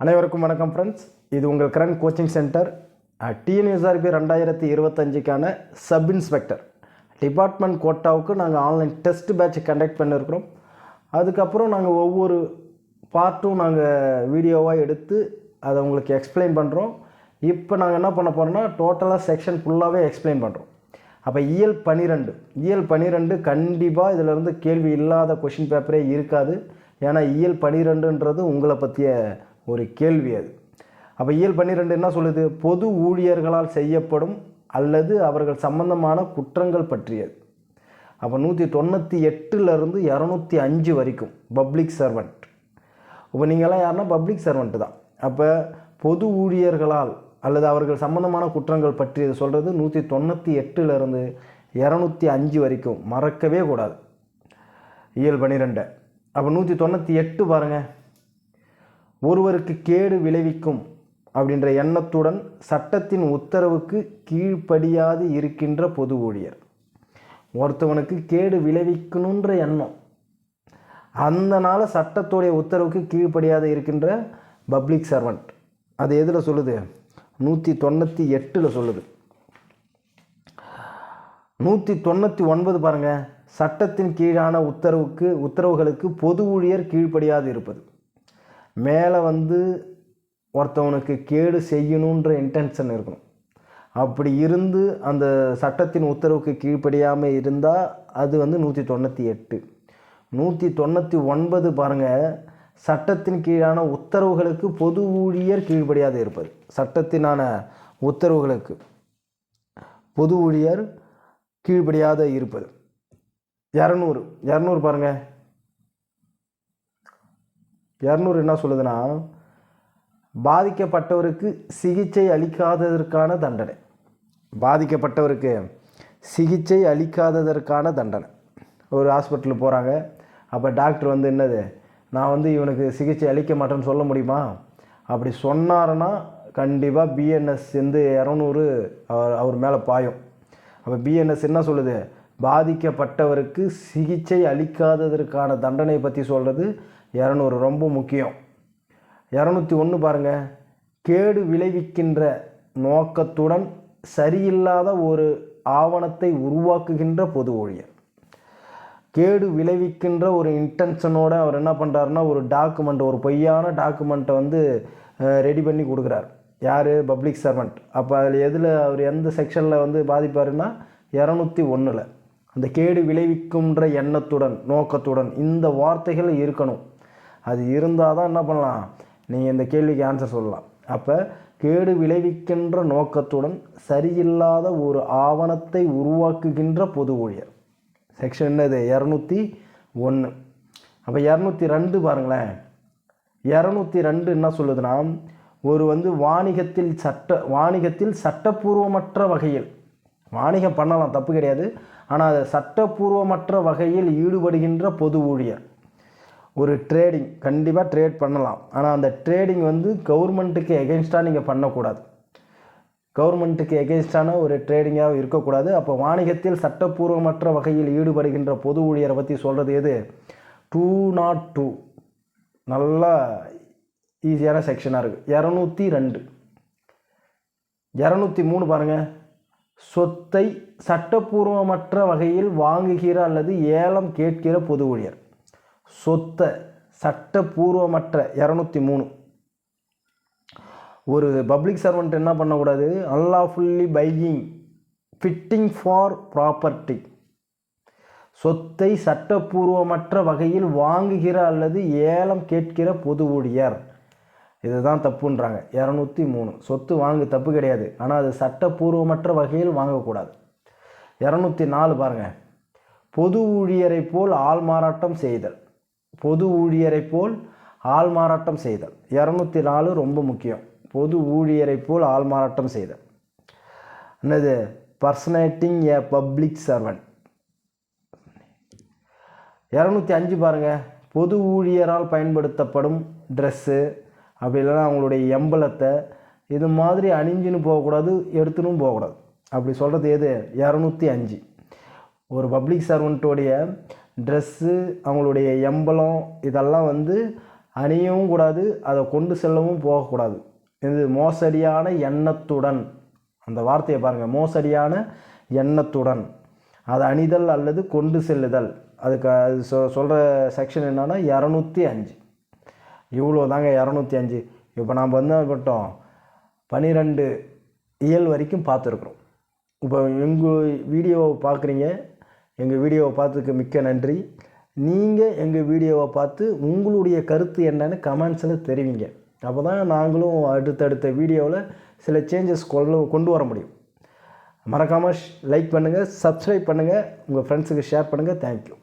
அனைவருக்கும் வணக்கம் ஃப்ரெண்ட்ஸ் இது உங்கள் கரண்ட் கோச்சிங் சென்டர் டிஎன்எஸ்ஆர்பி ரெண்டாயிரத்தி இருபத்தஞ்சுக்கான சப் இன்ஸ்பெக்டர் டிபார்ட்மெண்ட் கோட்டாவுக்கு நாங்கள் ஆன்லைன் டெஸ்ட் பேட்ச் கண்டக்ட் பண்ணியிருக்கிறோம் அதுக்கப்புறம் நாங்கள் ஒவ்வொரு பார்ட்டும் நாங்கள் வீடியோவாக எடுத்து அதை உங்களுக்கு எக்ஸ்பிளைன் பண்ணுறோம் இப்போ நாங்கள் என்ன பண்ண போகிறோம்னா டோட்டலாக செக்ஷன் ஃபுல்லாகவே எக்ஸ்பிளைன் பண்ணுறோம் அப்போ இயல் பன்னிரெண்டு இயல் பன்னிரெண்டு கண்டிப்பாக இதிலிருந்து கேள்வி இல்லாத கொஷின் பேப்பரே இருக்காது. ஏன்னா இயல் பன்னிரெண்டுன்றது உங்களை பற்றிய ஒரு கேள்வி அது. அப்போ இயல் பன்னிரெண்டு என்ன சொல்லுது? பொது ஊழியர்களால் செய்யப்படும் அல்லது அவர்கள் சம்பந்தமான குற்றங்கள் பற்றியது. அப்போ நூற்றி தொண்ணூற்றி எட்டுலேருந்து இரநூத்தி அஞ்சு வரைக்கும் பப்ளிக் சர்வெண்ட் இப்போ நீங்கள்லாம் யாருன்னா பப்ளிக் சர்வெண்ட்டு தான். அப்போ பொது ஊழியர்களால் அல்லது அவர்கள் சம்பந்தமான குற்றங்கள் பற்றியது சொல்கிறது நூற்றி தொண்ணூற்றி எட்டுலேருந்து இரநூத்தி அஞ்சு வரைக்கும் மறக்கவே கூடாது. இயல் பன்னிரெண்டை. அப்போ நூற்றி தொண்ணூற்றி எட்டு பாருங்கள் ஒருவருக்கு கேடு விளைவிக்கும் அப்படின்ற எண்ணத்துடன் சட்டத்தின் உத்தரவுக்கு கீழ்ப்படியாது இருக்கின்ற பொது ஊழியர். ஒருத்தவனுக்கு கேடு விளைவிக்கணுன்ற எண்ணம் அந்த சட்டத்துடைய உத்தரவுக்கு கீழ்ப்படியாத இருக்கின்ற பப்ளிக் சர்வெண்ட் அது எதில் சொல்லுது? நூற்றி தொண்ணூற்றி எட்டில் சொல்லுது. நூற்றி தொண்ணூற்றி ஒன்பது பாருங்கள் சட்டத்தின் கீழான உத்தரவுக்கு உத்தரவுகளுக்கு பொது ஊழியர் கீழ்ப்படியாது இருப்பது. மேலே வந்து ஒருத்தவனுக்கு கேடு செய்யணுன்ற இன்டென்ஷன் இருக்கணும். அப்படி இருந்து அந்த சட்டத்தின் உத்தரவுக்கு கீழ்ப்படியாமல் இருந்தால் அது வந்து நூற்றி தொண்ணூற்றி எட்டு. நூற்றி தொண்ணூற்றி ஒன்பது பாருங்கள் சட்டத்தின் கீழான உத்தரவுகளுக்கு பொது ஊழியர் கீழ்ப்படியாது இருப்பது. சட்டத்தினான உத்தரவுகளுக்கு பொது ஊழியர் கீழ்ப்படியாத இருப்பது. இரநூறு. இரநூறு பாருங்கள் இரநூறு என்ன சொல்லுதுன்னா பாதிக்கப்பட்டவருக்கு சிகிச்சை அளிக்காததற்கான தண்டனை. பாதிக்கப்பட்டவருக்கு சிகிச்சை அளிக்காததற்கான தண்டனை. ஒரு ஹாஸ்பிட்டலுக்கு போகிறாங்க அப்போ டாக்டர் வந்து என்னது? நான் வந்து இவனுக்கு சிகிச்சை அளிக்க மாட்டேன்னு சொல்ல முடியுமா? அப்படி சொன்னாருன்னா கண்டிப்பாக பிஎன்எஸ் வந்து இரநூறு அவர் அவர் மேலே பாயும். அப்போ பிஎன்எஸ் என்ன சொல்லுது? பாதிக்கப்பட்டவருக்கு சிகிச்சை அளிக்காததற்கான தண்டனை பற்றி சொல்கிறது இரநூறு ரொம்ப முக்கியம். இரநூத்தி ஒன்று பாருங்கள் கேடு விளைவிக்கின்ற நோக்கத்துடன் சரியில்லாத ஒரு ஆவணத்தை உருவாக்குகின்ற பொது ஊழியர். கேடு விளைவிக்கின்ற ஒரு இன்டென்ஷனோட அவர் என்ன பண்ணுறாருன்னா ஒரு டாக்குமெண்ட் ஒரு பொய்யான டாக்குமெண்ட்டை வந்து ரெடி பண்ணி கொடுக்குறார். யார்? பப்ளிக் சர்வெண்ட் அப்போ அதில் எதில் அவர் எந்த செக்ஷனில் வந்து பாதிப்பாருன்னா இரநூத்தி ஒன்றில் அந்த கேடு விளைவிக்கும்ன்ற எண்ணத்துடன் நோக்கத்துடன் இந்த வார்த்தைகள் இருக்கணும். அது இருந்தால் தான் என்ன பண்ணலாம்? நீங்கள் இந்த கேள்விக்கு ஆன்சர் சொல்லலாம். அப்போ கேடு விளைவிக்கின்ற நோக்கத்துடன் சரியில்லாத ஒரு ஆவணத்தை உருவாக்குகின்ற பொது ஊழியர். செக்ஷன் என்னது? இரநூத்தி ஒன்று அப்போ இரநூத்தி ரெண்டு பாருங்களேன். இரநூத்தி ரெண்டு என்ன சொல்லுதுன்னா ஒரு வந்து வாணிகத்தில் சட்ட வாணிகத்தில் சட்டப்பூர்வமற்ற வகையில் வாணிகம் பண்ணலாம் தப்பு கிடையாது. ஆனால் அது சட்டப்பூர்வமற்ற வகையில் ஈடுபடுகின்ற பொது ஊழியர். ஒரு ட்ரேடிங் கண்டிப்பாக ட்ரேட் பண்ணலாம். ஆனால் அந்த ட்ரேடிங் வந்து கவர்மெண்ட்டுக்கு எகென்ஸ்டாக நீங்கள் பண்ணக்கூடாது. கவர்மெண்ட்டுக்கு எகென்ஸ்டான ஒரு ட்ரேடிங்காக இருக்கக்கூடாது. அப்போ வாணிகத்தில் சட்டப்பூர்வமற்ற வகையில் ஈடுபடுகின்ற பொது ஊழியரை பற்றி சொல்கிறது எது? டூ நாட் டூ நல்லா ஈஸியான செக்ஷனாக இருக்குது இரநூத்தி ரெண்டு. இரநூத்தி மூணு பாருங்கள் சொத்தை சட்டப்பூர்வமற்ற வகையில் வாங்குகிற அல்லது ஏலம் கேட்கிற பொது ஊழியர். சொத்தை சட்டப்பூர்வமற்ற இரநூத்தி மூணு. ஒரு பப்ளிக் சர்வெண்ட் என்ன பண்ணக்கூடாது? Unlawfully buying fitting for property. சொத்தை சட்டப்பூர்வமற்ற வகையில் வாங்குகிற அல்லது ஏலம் கேட்கிற பொது ஊழியர். இதுதான் தப்புன்றாங்க. இரநூத்தி மூணு. சொத்து வாங்கு தப்பு கிடையாது. ஆனால் அது சட்டப்பூர்வமற்ற வகையில் வாங்கக்கூடாது. இரநூத்தி நாலு பாருங்கள் பொது ஊழியரை போல் ஆள் மாறாட்டம் செய்தல். பொது ஊழியரை போல் ஆள் மாறாட்டம் செய்தல். இரநூத்தி நாலு ரொம்ப முக்கியம். பொது ஊழியரை போல் ஆள்மாறாட்டம் செய்தல். என்னது? பர்சனேட்டிங் ஏ பப்ளிக் சர்வன் இரநூத்தி அஞ்சு பாருங்கள் பொது ஊழியரால் பயன்படுத்தப்படும் ட்ரெஸ்ஸு அப்படி இல்லைன்னா அவங்களுடைய எம்பலத்தை இது மாதிரி அணிஞ்சுன்னு போகக்கூடாது எடுத்துன்னு போகக்கூடாது. அப்படி சொல்கிறது எது? இரநூத்தி அஞ்சு. ஒரு பப்ளிக் சர்வெண்ட்டோடைய ட்ரெஸ்ஸு அவங்களுடைய எம்பலம் இதெல்லாம் வந்து அணியவும் கூடாது அதை கொண்டு செல்லவும் போகக்கூடாது. இது மோசடியான எண்ணத்துடன். அந்த வார்த்தையை பாருங்கள் மோசடியான எண்ணத்துடன். அது அணிதல் அல்லது கொண்டு செல்லுதல். அதுக்கு அது சொ சொல்கிற செக்ஷன் என்னென்னா இரநூத்தி அஞ்சு. இவ்வளோ தாங்க இரநூத்தி அஞ்சு. இப்போ நாம் வந்து பட்டோம் பன்னிரெண்டு இயல் வரைக்கும் பார்த்துருக்குறோம். இப்போ எங்கள் வீடியோவை பார்க்குறீங்க? எங்கள் வீடியோவை பார்த்ததுக்கு மிக்க நன்றி. நீங்கள் எங்கள் வீடியோவை பார்த்து உங்களுடைய கருத்து என்னன்னு கமெண்ட்ஸில் தெரிவிங்க. அப்போ தான் நாங்களும் அடுத்தடுத்த வீடியோவில் சில சேஞ்சஸ் கொண்டு கொண்டு வர முடியும். மறக்காமல் லைக் பண்ணுங்கள் சப்ஸ்கிரைப் பண்ணுங்கள் உங்கள் ஃப்ரெண்ட்ஸுக்கு ஷேர் பண்ணுங்கள் தேங்க்யூ